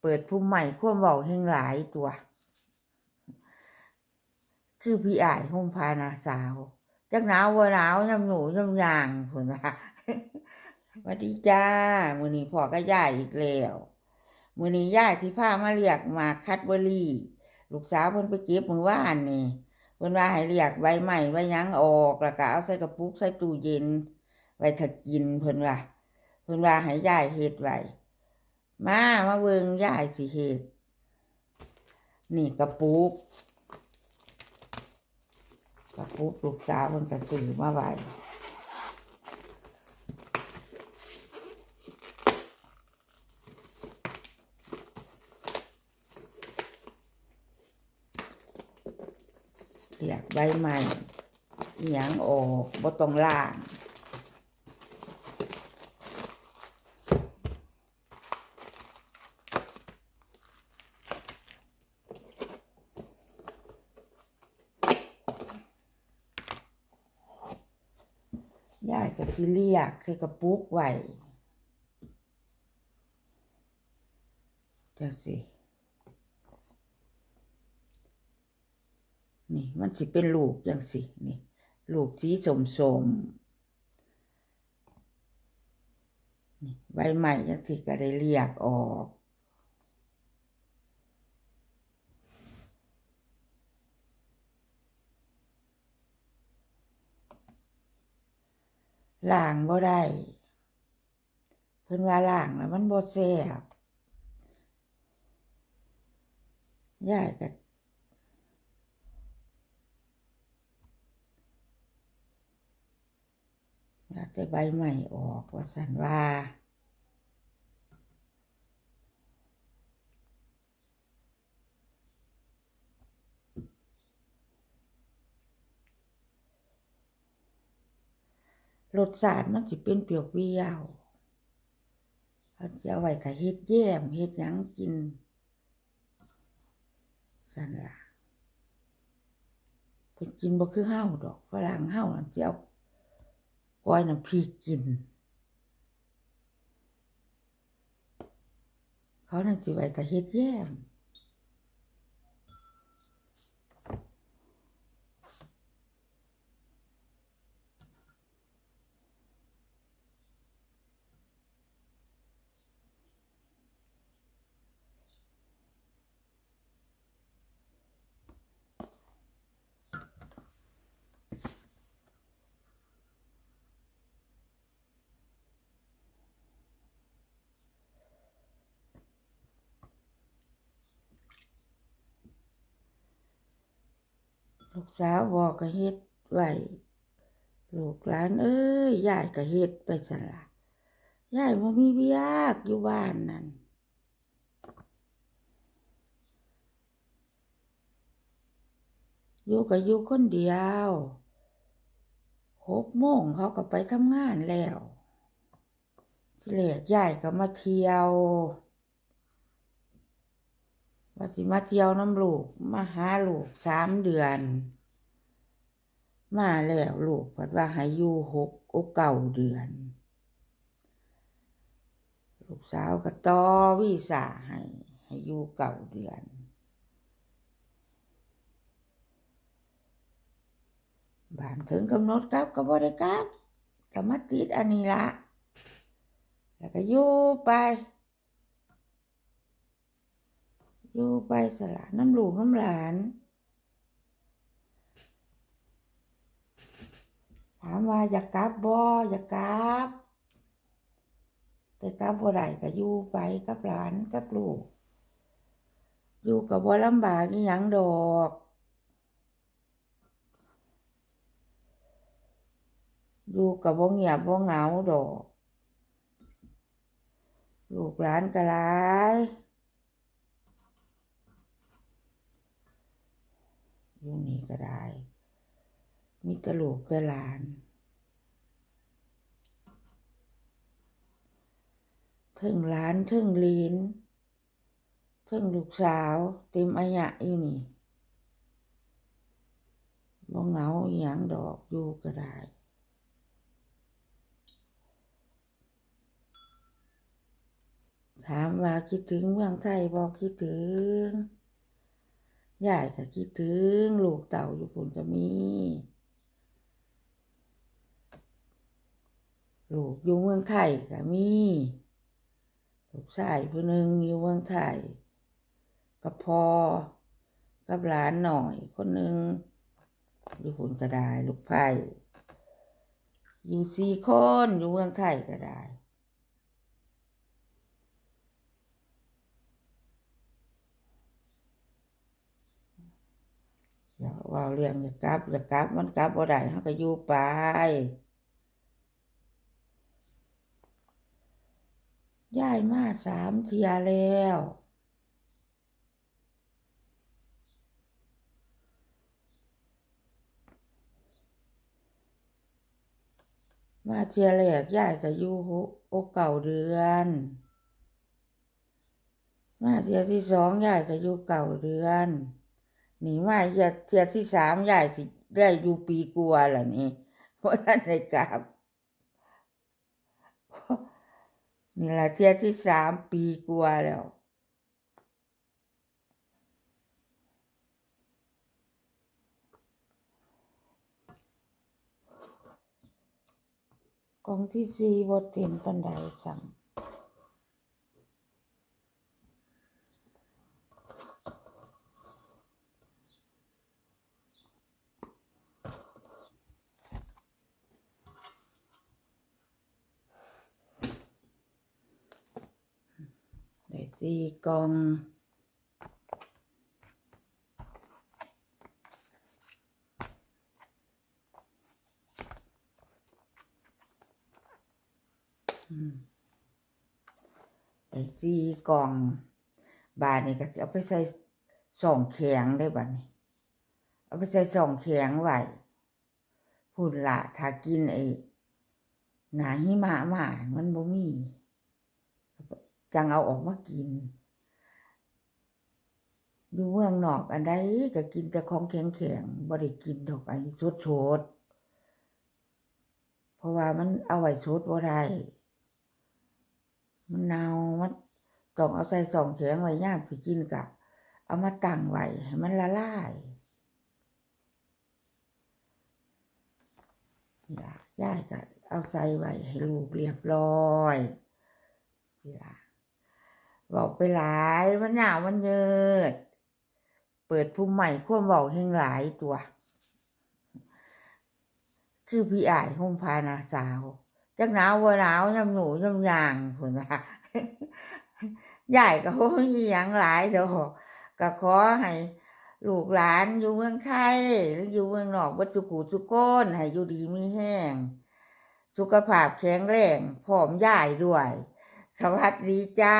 เปิดภูมิใหม่ควมเว้าแห่งหลายตัว คือพี่อ้ายห่มพานาสาว จักหนาวบ่หนาวยำหนูยำยางพนว่าสวัสดีจ้า มือนี้พ่อก็ย่ายอีกแล้ว มือนี้ย่ายที่พามาเรียกมาคัดเบอรี่ ลูกสาวเพิ่นไปเก็บมือว่านนี่เพิ่นว่าให้เรียกใบใหม่ใบยังออกแล้วก็เอาใส่กระปุกใส่ตู้เย็นไว้ถ้ากินเพิ่นว่าเพิ่นว่าให้ย่ายเฮ็ดไว้ มามาเบิ่งย่ายสิเฮ็ดนี่กระปุกกระปุกลูกสาวเพิ่นก็ซื้อมาไว้เรียกใบใหม่อหยังออกบ่ต้องล่าง ยายก็สิเรียกใส่กระปุกไว้จังสินี่ มันสิเป็นลูกจังสินี่ ลูกสีสมสมนี่ใบใหม่จังสิก็ได้เรียกออก ล่างบ่ได้ เพิ่นว่าล่างแล้วมันบ่แซ่บยายก็อยากได้ใบใหม่ออกว่าสันว่า รสชาติมันสิเป็นเปรี้ยวเปรี้ยวเขาจะเอาไว้ถ้าเฮ็ดแย้มเฮ็ดหยังกินสั่นล่ะเพิ่นกินบ่คือเฮาดอกฝรั่งเฮานั่นสิเอาก้อยน้ำพริกกิน เขานั่นสิไว้ถ้าเฮ็ดแย้ม ลูกสาวบอกก็เฮ็ดไว้ลูกหลานเอ้ยยายก็เฮ็ดไปสั่นล่ะยายบ่มีเวียกอยู่บ้านนั่นอยู่ก็อยู่คนเดียวหกโมงเขาก็ไปทำงานแล้วทีแรกยายก็มาเที่ยว ว่าสิมาเที่ยวน้ำลูก มาหาลูกสามเดือน มาแล้วลูกพัดว่าให้อยู่หกโอเก่าเดือน ลูกสาวก็ต่อวีซ่าให้ให้อยู่เก่าเดือนบ้านถึงกำหนดกลับก็บ่ได้กลับก็มาติดอันนี้ละแล้วก็อยู่ไป อยู่ไปสละน้ำลูกน้ำหลานถามว่าอยากกลับบ่อยากกลับ แต่กลับบ่ได้ก็อยู่ไปกับหลานกับลูก อยู่กับบ่ลำบากอีหยังดอกอยู่กับบ่เงียบบ่เหงาดอก ลูกหลานก็หลาย อยู่นี่ก็ได้ มีแตลูกแต่หลานเทิงหลานเทิงลีนเทิงลูกสาว เต็มอายะอยู่นี่บ่เหงาอหย่างดอกอยู่ก็ได้ถามว่าคิดถึงเมืองไทยบอกคิดถึง ยายก็คิดถึง ลูกเต่าอยู่พุ่นก็มี ลูกอยู่เมืองไทยก็มี ลูกชายผู้หนึ่งอยู่เมืองไทยกับพ่อกับหลานหน่อยคนหนึ่งอยู่พุ่นก็ได้ ลูกไผ่อยู่สี่คนอยู่เมืองไทยก็ได้ อย่าเว่าเรื่องอย่ากลับอย่ากลับมันกลับบ่ได้เฮาก็อยู่ไปย้ายมาสามเทียแล้ว มาเทียแรกย้ายก็อยู่หกโอเก่าเดือน มาเทียที่สองย้ายก็อยู่เก่าเดือน นี่มาเที่ยเที่ยที่สามย้ายสิได้อยู่ปีกว่าแล้วนี่เพราะท่านได้กลับนี่ละเที่ยที่สามปีกว่าแล้วกองที่สี่บทเต็มปันไดสั่งได้ สี่กองอืมไอ้สี่กล่อง บาทนี่ก็จะเอาไปใส่สองแข็งได้บัดนี้เอาไปใส่สองแข็งไหว้พูดละถ้ากินไอ้หนาหิมะมามันบ่มี จังเอาออกมากิน อยู่เมืองนอกอันใดก็กินแต่ของแข็งๆบ่ได้กินดอกไอ้สดๆเพราะว่ามันเอาไว้สดบ่ได้มันเนามันต้องเอาใส่สองแข็งไว้ย่ามสิกินกะ เอามาตั้งไว้ให้มันละลายย่าย่ายก็เอาใส่ไว้ให้ลูกเรียบร้อยนี่ล่ะ บอกไปหลายมันหนาวมันเยิดเปิดภูมิใหม่ควมเบาแห่งหลายตัว คือพี่อายห่มพานาสาวจักหนาวบ่หนาวยำหนูยำยางพุ่นว่าใหญ่ก็บ่มีหยังหลายดอกก็ขอให้ลูกหลานอยู่เมืองไทยหรืออยู่เมืองนอกบ่ทุกูทุกคนให้อยู่ดีมีแห้ง สุขภาพแข็งแรงพร้อมย้ายด้วย สวัสดีจ้า